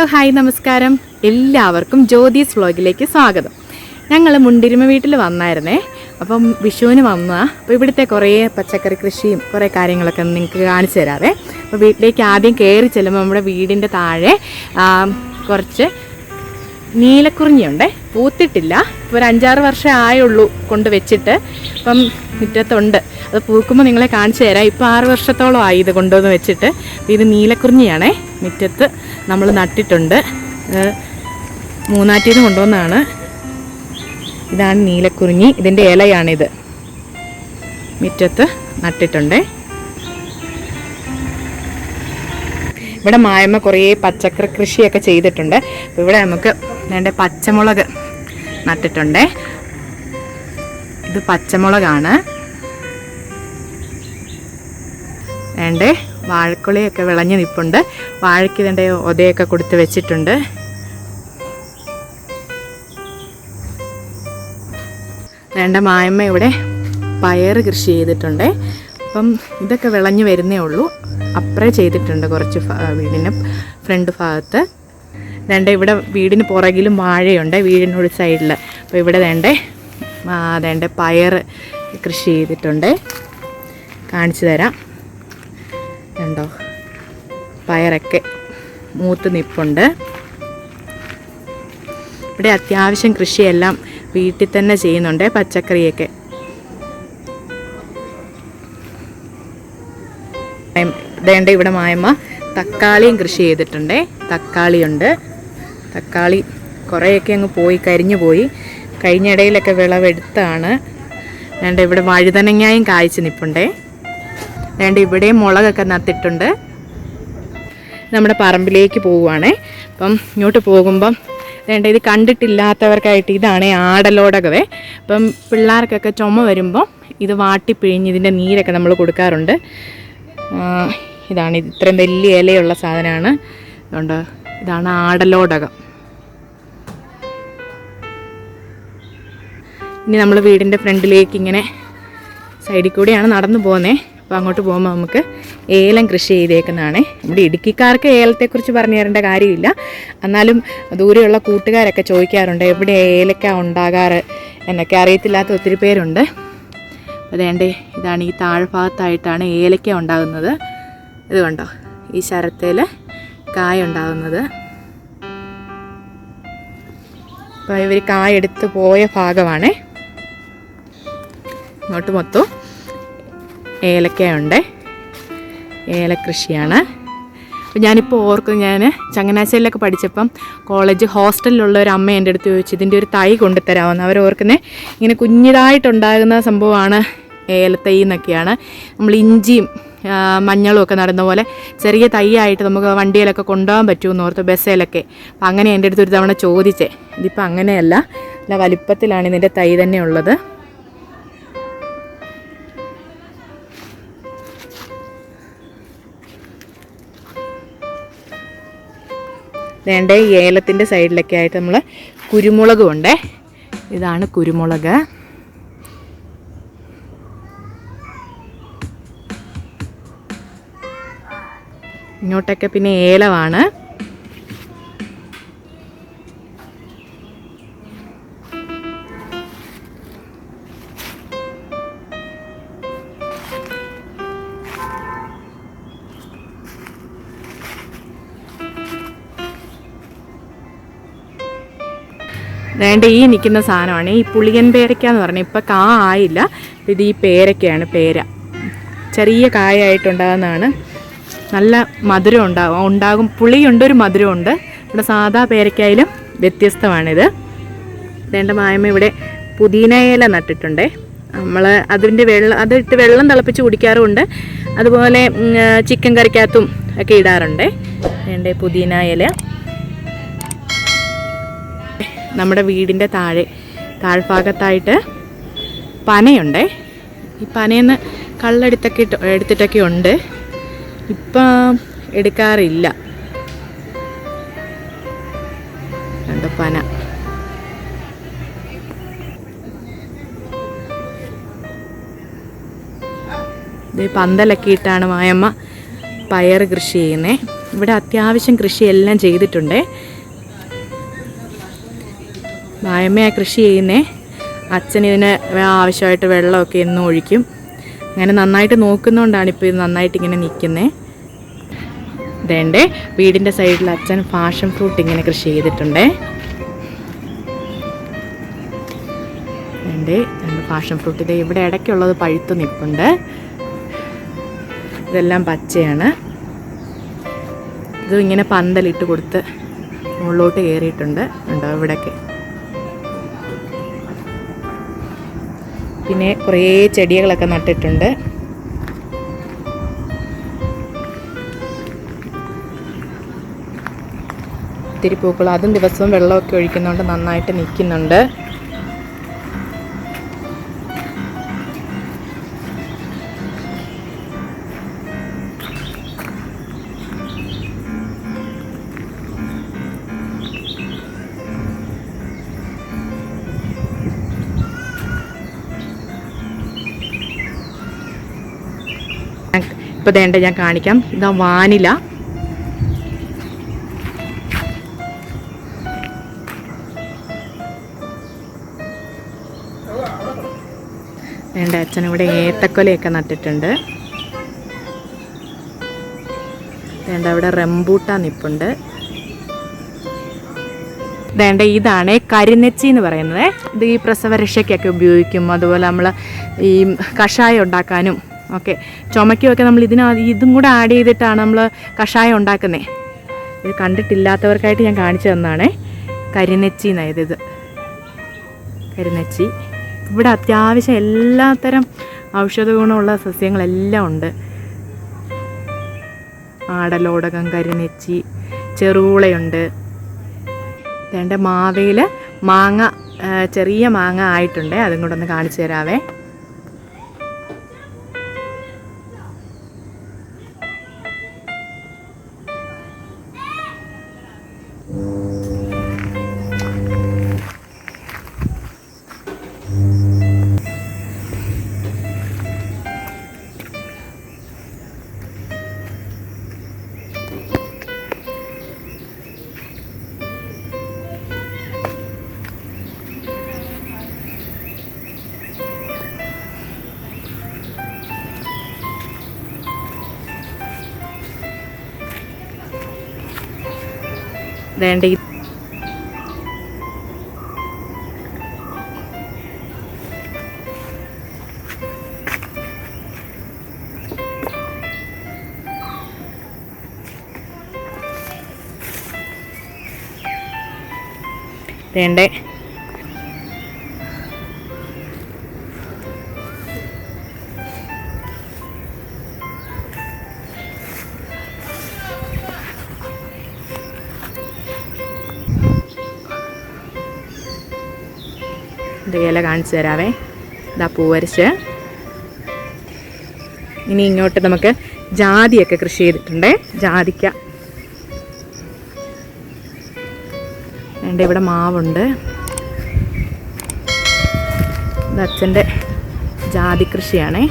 Hello hi നമസ്കാരം. എല്ലാവർക്കും ജ്യോതിസ് വ്ളോഗിലേക്ക് സ്വാഗതം. ഞങ്ങൾ മുണ്ടിരുമ വീട്ടിൽ വന്നായിരുന്നേ. അപ്പം വിഷുവിന് വന്നതാണ് അപ്പോൾ ഇവിടുത്തെ കുറേ പച്ചക്കറി കൃഷിയും കുറേ കാര്യങ്ങളൊക്കെ നിങ്ങൾക്ക് കാണിച്ചു തരാവേ. അപ്പോൾ വീട്ടിലേക്ക് ആദ്യം കയറി ചെല്ലുമ്പോൾ നമ്മുടെ വീടിന്റെ താഴെ കുറച്ച് നീലക്കുറിഞ്ഞിയുണ്ടേ. പൂത്തിട്ടില്ല. ഇപ്പോൾ ഒരു അഞ്ചാറ് വർഷം ആയുള്ളൂ കൊണ്ട് വെച്ചിട്ട്. ഇപ്പം മുറ്റത്തുണ്ട്. അത് പൂക്കുമ്പോൾ നിങ്ങളെ കാണിച്ചു തരാം. ഇപ്പോൾ ആറ് വർഷത്തോളം ആയി ഇത് കൊണ്ടുവന്ന് വെച്ചിട്ട്. ഇത് നീലക്കുറിഞ്ഞിയാണേ. മുറ്റത്ത് നമ്മൾ നട്ടിട്ടുണ്ട്. മൂന്നാറ്റിൽ നിന്ന് കൊണ്ടുവന്നാണ് ഇതാണ് നീലക്കുറിഞ്ഞി. ഇതിന്റെ ഇലയാണിത്. മുറ്റത്ത് നട്ടിട്ടുണ്ടേ. ഇവിടെ മായമ്മ കുറേ പച്ചക്കറി കൃഷിയൊക്കെ ചെയ്തിട്ടുണ്ട്. ഇവിടെ നമുക്ക് വേണ്ട പച്ചമുളക് നട്ടിട്ടുണ്ട്. ഇത് പച്ചമുളകാണ്. വേണ്ടേ വാഴക്കുളിയൊക്കെ വിളഞ്ഞു നിൽപ്പുണ്ട് വാഴയ്ക്ക് വേണ്ട ഒതയൊക്കെ കൊടുത്ത് വെച്ചിട്ടുണ്ട്. വേണ്ട മായമ്മ ഇവിടെ പയർ കൃഷി ചെയ്തിട്ടുണ്ട്. അപ്പം ഇതൊക്കെ വിളഞ്ഞു വരുന്നേ ഉള്ളൂ. അപ്രേ ചെയ്തിട്ടുണ്ട് കുറച്ച് വീടിന്റെ ഫ്രണ്ട് ഭാഗത്ത്. വേണ്ട ഇവിടെ വീടിന് പുറകിലും വാഴയുണ്ട് വീടിനൊരു സൈഡിൽ അപ്പോൾ ഇവിടെ വേണ്ടേ വേണ്ട പയർ കൃഷി ചെയ്തിട്ടുണ്ട്. കാണിച്ചു തരാം. കണ്ടോ? പയറൊക്കെ മൂത്ത് നിപ്പുണ്ട്. ഇവിടെ അത്യാവശ്യം കൃഷിയെല്ലാം വീട്ടിൽ തന്നെ ചെയ്യുന്നുണ്ട് പച്ചക്കറിയൊക്കെ. വേണ്ട ഇവിടെ മായമ്മ തക്കാളിയും കൃഷി ചെയ്തിട്ടുണ്ട് തക്കാളിയുണ്ട്. തക്കാളി കുറേയൊക്കെ അങ്ങ് പോയി കരിഞ്ഞു പോയി. കഴിഞ്ഞ ഇടയിലൊക്കെ വിളവെടുത്താണ്. വേണ്ട ഇവിടെ വഴുതനങ്ങായും കായ്ച്ച് നിൽപ്പുണ്ടേ വേണ്ട ഇവിടെയും മുളകൊക്കെ നട്ടിട്ടുണ്ട് നമ്മുടെ പറമ്പിലേക്ക് പോവുകയാണേ അപ്പം ഇങ്ങോട്ട് പോകുമ്പം വേണ്ട ഇത് കണ്ടിട്ടില്ലാത്തവർക്കായിട്ട് ഇതാണ് ആടലോടകവേ. അപ്പം പിള്ളേർക്കൊക്കെ ചുമ വരുമ്പോൾ ഇത് വാട്ടി വാട്ടിപ്പിഴിഞ്ഞ് ഇതിന്റെ നീരൊക്കെ നമ്മൾ കൊടുക്കാറുണ്ട്. ഇതാണ് ഇത് ഇത്രയും വലിയ ഇലയുള്ള സാധനമാണ്. അതുകൊണ്ട് ഇതാണ് ആടലോടകം. ഇനി നമ്മൾ വീടിന്റെ ഫ്രണ്ടിലേക്ക് ഇങ്ങനെ സൈഡിൽ കൂടെയാണ് നടന്നു പോകുന്നത് അപ്പോൾ അങ്ങോട്ട് പോകുമ്പോൾ നമുക്ക് ഏലം കൃഷി ചെയ്തേക്കുന്നതാണ്. ഇവിടെ ഇടുക്കിക്കാർക്ക് ഏലത്തെക്കുറിച്ച് പറഞ്ഞു തരേണ്ട കാര്യമില്ല. എന്നാലും ദൂരെയുള്ള കൂട്ടുകാരൊക്കെ ചോദിക്കാറുണ്ട് എവിടെ ഏലക്ക ഉണ്ടാകാറ്? എന്നൊക്കെ. അറിയത്തില്ലാത്ത ഒത്തിരി പേരുണ്ട്. അതേണ്ടേ ഇതാണ് ഈ താഴ്ഭാഗത്തായിട്ടാണ് ഏലക്ക ഉണ്ടാകുന്നത്. ഇത് കണ്ടോ? ഈ ശരത്തേൽ കായ ഉണ്ടാകുന്നത് അപ്പോൾ ഇവർ കായ എടുത്ത് പോയ ഭാഗമാണേ. ഇങ്ങോട്ട് മൊത്തം ഏലക്കയുണ്ട്. ഏലക്കൃഷിയാണ്. അപ്പോൾ ഞാനിപ്പോൾ ഓർക്കും ഞാൻ ചങ്ങനാശ്ശേരിയിലൊക്കെ പഠിച്ചപ്പം കോളേജ് ഹോസ്റ്റലിലുള്ള ഒരു അമ്മ എന്റെ അടുത്ത് ചോദിച്ചു ഇതിന്റെ ഒരു തൈ കൊണ്ടുതരാമെന്ന് അവർ ഓർക്കുന്നത് ഇങ്ങനെ കുഞ്ഞിതായിട്ടുണ്ടാകുന്ന സംഭവമാണ് ഏലത്തൈ എന്നൊക്കെയാണ്. നമ്മൾ ഇഞ്ചിയും മഞ്ഞളും ഒക്കെ നടന്ന പോലെ ചെറിയ തൈയായിട്ട് നമുക്ക് വണ്ടിയിലൊക്കെ കൊണ്ടുപോകാൻ പറ്റുമെന്ന് ഓർത്ത് ബസ്സിലൊക്കെ. അപ്പം അങ്ങനെ എന്റെ അടുത്ത് ഒരു തവണ ചോദിച്ചേ ഇതിപ്പോൾ അങ്ങനെയല്ല നല്ല വലിപ്പത്തിലാണ് ഇതിന്റെ തൈ തന്നെ ഉള്ളത്. വേണ്ട ഏലത്തിന്റെ സൈഡിലൊക്കെ ആയിട്ട് നമ്മൾ കുരുമുളകും ഉണ്ടേ ഇതാണ് കുരുമുളക്. ഇങ്ങോട്ടൊക്കെ പിന്നെ ഏലമാണ് വേണ്ട ഈ നിൽക്കുന്ന സാധനമാണ്. ഈ പുളിയൻ പേരയ്ക്ക എന്ന് പറഞ്ഞാൽ ഇപ്പം കാ ആയില്ല. ഇത് ഈ പേരയ്ക്കയാണ് പേര. ചെറിയ കായായിട്ടുണ്ടാകുന്നതാണ്. നല്ല മധുരം ഉണ്ടാകും ഉണ്ടാകും. പുളിയുണ്ട് ഒരു മധുരമുണ്ട്. ഇവിടെ സാധാ പേരയ്ക്കായാലും വ്യത്യസ്തമാണിത്. വേണ്ട മായമ്മ ഇവിടെ പുതിന ഇല നട്ടിട്ടുണ്ടേ. നമ്മൾ അതിന്റെ വെള്ളം അതിട്ട് വെള്ളം തിളപ്പിച്ച് കുടിക്കാറുമുണ്ട്. അതുപോലെ ചിക്കൻ കറിക്കകത്തും ഒക്കെ ഇടാറുണ്ട്. വേണ്ടേ പുതിന ഇല നമ്മുടെ വീടിന്റെ താഴെ താഴ്ഭാഗത്തായിട്ട് പനയുണ്ടേ. ഈ പനയെന്ന് കള്ളെടുത്തൊക്കെ എടുത്തിട്ടൊക്കെ ഉണ്ട്. ഇപ്പം എടുക്കാറില്ല. രണ്ട് പന. പന്തലൊക്കെ ഇട്ടാണ് മായമ്മ പയർ കൃഷി ചെയ്യുന്നത് ഇവിടെ അത്യാവശ്യം കൃഷിയെല്ലാം ചെയ്തിട്ടുണ്ട്. മായമ്മയാണ് കൃഷി ചെയ്യുന്നേ. അച്ഛൻ ഇതിന് ആവശ്യമായിട്ട് വെള്ളമൊക്കെ എന്നും ഒഴിക്കും. അങ്ങനെ നന്നായിട്ട് നോക്കുന്നതുകൊണ്ടാണ് ഇപ്പോൾ ഇത് നന്നായിട്ട് ഇങ്ങനെ നിൽക്കുന്നത് ഇതേണ്ടേ. വീടിന്റെ സൈഡിൽ അച്ഛൻ ഫാഷൻ ഫ്രൂട്ട് ഇങ്ങനെ കൃഷി ചെയ്തിട്ടുണ്ട്. രണ്ട് പാഷൻ ഫ്രൂട്ട്. ഇത് ഇവിടെ ഇടയ്ക്കുള്ളത് പഴുത്തു നിൽപ്പുണ്ട്. ഇതെല്ലാം പച്ചയാണ്. ഇത് ഇങ്ങനെ പന്തലിട്ട് കൊടുത്ത് മുകളിലോട്ട് കയറിയിട്ടുണ്ട്. ഉണ്ടോ ഇവിടെയൊക്കെ പിന്നെ കുറേ ചെടികളൊക്കെ നട്ടിട്ടുണ്ട്. ഒത്തിരി പൂക്കൾ അതും ദിവസവും വെള്ളമൊക്കെ ഒഴിക്കുന്നതുകൊണ്ട് നന്നായിട്ട് നിൽക്കുന്നുണ്ട്. ഇപ്പോൾ ദേണ്ട ഞാൻ കാണിക്കാം. ഇതാ വാനില. വേണ്ട അച്ഛൻ ഇവിടെ ഏത്തക്കൊലയൊക്കെ നട്ടിട്ടുണ്ട്. വേണ്ട അവിടെ റംബൂട്ടാ നിപ്പുണ്ട്. വേണ്ട ഇതാണ് കരിനെച്ചി എന്ന് പറയുന്നത്. ഇത് ഈ പ്രസവരക്ഷയ്ക്കൊക്കെ ഉപയോഗിക്കും. അതുപോലെ നമ്മൾ ഈ കഷായം ഉണ്ടാക്കാനും ഓക്കെ ചുമയ്ക്കുമൊക്കെ നമ്മൾ ഇതിന ഇതും കൂടെ ആഡ് ചെയ്തിട്ടാണ് നമ്മൾ കഷായം ഉണ്ടാക്കുന്നത് ഇത് കണ്ടിട്ടില്ലാത്തവർക്കായിട്ട് ഞാൻ കാണിച്ചു തന്നാണ് കരിനെച്ചി എന്നായത് ഇത്. കരിനെച്ചി. ഇവിടെ അത്യാവശ്യം എല്ലാത്തരം ഔഷധ ഗുണമുള്ള സസ്യങ്ങളെല്ലാം ഉണ്ട്. ആടലോടകം കരിനെച്ചി ചെറുകൂളയുണ്ട് രണ്ട് മാവയിൽ മാങ്ങ ചെറിയ മാങ്ങ ആയിട്ടുണ്ട്. അതും കൂടെ ഒന്ന് കാണിച്ചു തരാവേ. വേണ്ട? വേണ്ടേ? ഇത് ഇല കാണിച്ചു തരാവേ. ഇതാ പൂവരച്ച് ഇനി ഇങ്ങോട്ട് നമുക്ക് ജാതിയൊക്കെ കൃഷി ചെയ്തിട്ടുണ്ട്. ജാതിക്ക. വേണ്ട ഇവിടെ മാവുണ്ട്. ഇത് അച്ഛന്റെ ജാതി കൃഷിയാണേ.